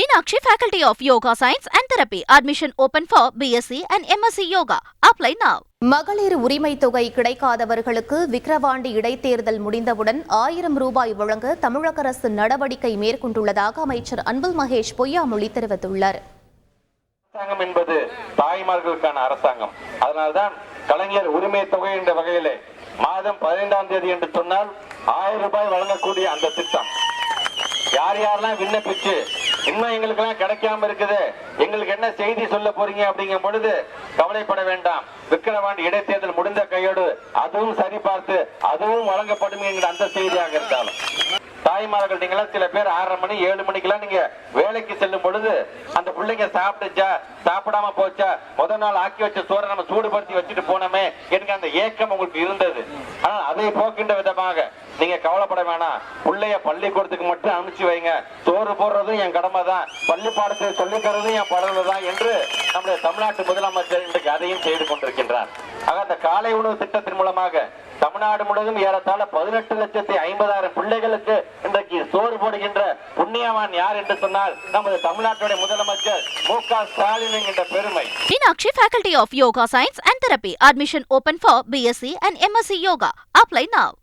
Meenakshi Faculty of Yoga Science and Therapy. Admission open for BSc and MSc Yoga. Apply now. மகளிர் உரிமை தொகை கிடைக்காதவர்களுக்கு விக்கிரவாண்டி இடைத்தேர்தல் முடிந்தவுடன் ஆயிரம் ரூபாய் வழங்க தமிழக அரசு நடவடிக்கை மேற்கொண்டுள்ளதாக அமைச்சர் அன்பில் மகேஷ் பொய்யாமொழி தெரிவித்துள்ளார் அரசாங்கம் என்பது தாய்மார்களுக்கான அரசாங்கம் அதனால்தான் கலைஞர் உரிமை தொகை என்ற வகையிலே மாதம் பதினைந்தாம் தேதி என்று சொன்னால் ஆயிரம் ரூபாய் வழங்கக்கூடிய அந்த திட்டம் யார் யாரெல்லாம் விண்ணப்பிச்சு இன்னும் எங்களுக்கு எல்லாம் கிடைக்காம இருக்குது. எங்களுக்கு என்ன செய்தி சொல்ல போறீங்க அப்படிங்கும் பொழுது கவலைப்பட வேண்டாம். விக்கிரவாண்டி இடைத்தேர்தல் முடிந்த கையோடு அதுவும் சரிபார்த்து அதுவும் வழங்கப்படும் என்கிற அந்த செய்தியாக இருந்தாலும். தாய்மார்கள் நீங்களாம் சில பேர் ஆறரை மணி ஏழு மணிக்கெல்லாம் நீங்க வேலைக்கு செல்லும் பொழுது அந்த பிள்ளைங்க சாப்பிட்டுச்சா சாப்பிடாம போச்சா முதல் நாள் ஆக்கி வச்ச சோறை நம்ம சூடுபடுத்தி வச்சுட்டு அந்த ஏக்கம் உங்களுக்கு இருந்தது. ஆனால் அதை போக்கின்ற விதமாக நீங்க கவலைப்பட வேணாம். பிள்ளைய பள்ளிக்கூடத்துக்கு மட்டும் அனுப்பிச்சு வைங்க. சோறு போடுறதும் என் கடமை தான். பள்ளி பாடத்தை சொல்லித் என் படகு தான் என்று நம்முடைய தமிழ்நாட்டு முதலமைச்சர் இன்றைக்கு அதையும் செய்து கொண்டிருக்கின்றார். ஆக அந்த காலை உணவு திட்டத்தின் மூலமாக தமிழ்நாடு முழுவதும் ஏறத்தாழ பதினெட்டு லட்சத்தி ஐம்பதாயிரம் பிள்ளைகளுக்கு இன்றைக்கு சோறு போடுகின்ற புண்ணியவான் யார் என்று சொன்னால் நமது தமிழ்நாட்டுடைய முதலமைச்சர் மு க ஸ்டாலின் என்கின்ற பெருமை Meenakshi faculty of yoga science and therapy admission open for BSc and MSc yoga apply now